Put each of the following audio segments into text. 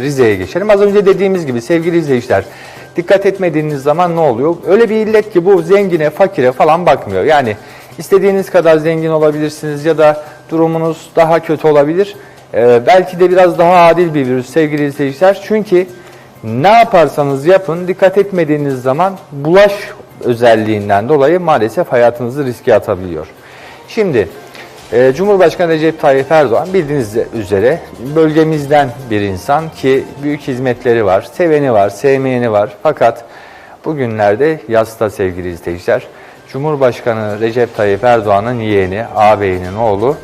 Rize'ye geçelim. Az önce dediğimiz gibi sevgili izleyiciler dikkat etmediğiniz zaman ne oluyor? Öyle bir illet ki bu zengine, fakire falan bakmıyor. Yani istediğiniz kadar zengin olabilirsiniz ya da durumunuz daha kötü olabilir. Ee, belki de biraz daha adil bir virüs sevgili izleyiciler. Çünkü ne yaparsanız yapın dikkat etmediğiniz zaman bulaş özelliğinden dolayı maalesef hayatınızı riske atabiliyor. Şimdi e, Cumhurbaşkanı Recep Tayyip Erdoğan bildiğiniz üzere bölgemizden bir insan ki büyük hizmetleri var, seveni var, sevmeyeni var. Fakat bugünlerde yasta sevgili izleyiciler Cumhurbaşkanı Recep Tayyip Erdoğan'ın yeğeni, ağabeyinin oğlu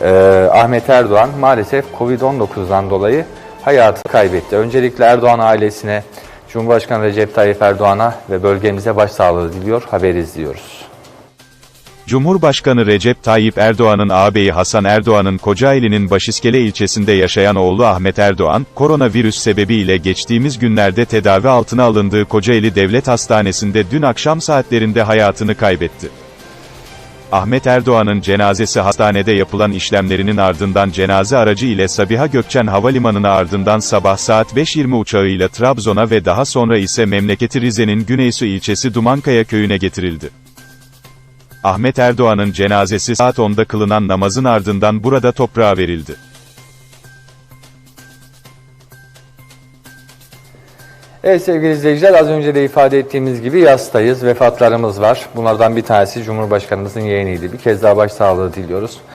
e, Ahmet Erdoğan maalesef Covid-19'dan dolayı hayatı kaybetti. Öncelikle Erdoğan ailesine, Cumhurbaşkanı Recep Tayyip Erdoğan'a ve bölgemize başsağlığı diliyor, haber izliyoruz. Cumhurbaşkanı Recep Tayyip Erdoğan'ın ağabeyi Hasan Erdoğan'ın Kocaeli'nin Başiskele ilçesinde yaşayan oğlu Ahmet Erdoğan, koronavirüs sebebiyle geçtiğimiz günlerde tedavi altına alındığı Kocaeli Devlet Hastanesi'nde dün akşam saatlerinde hayatını kaybetti. Ahmet Erdoğan'ın cenazesi hastanede yapılan işlemlerinin ardından cenaze aracı ile Sabiha Gökçen Havalimanı'na ardından sabah saat 5.20 uçağıyla Trabzon'a ve daha sonra ise memleketi Rize'nin Güneysu ilçesi Dumankaya köyüne getirildi. Ahmet Erdoğan'ın cenazesi saat 10'da kılınan namazın ardından burada toprağa verildi. Evet sevgili izleyiciler az önce de ifade ettiğimiz gibi yastayız. Vefatlarımız var. Bunlardan bir tanesi Cumhurbaşkanımızın yeğeniydi. Bir kez daha başsağlığı diliyoruz.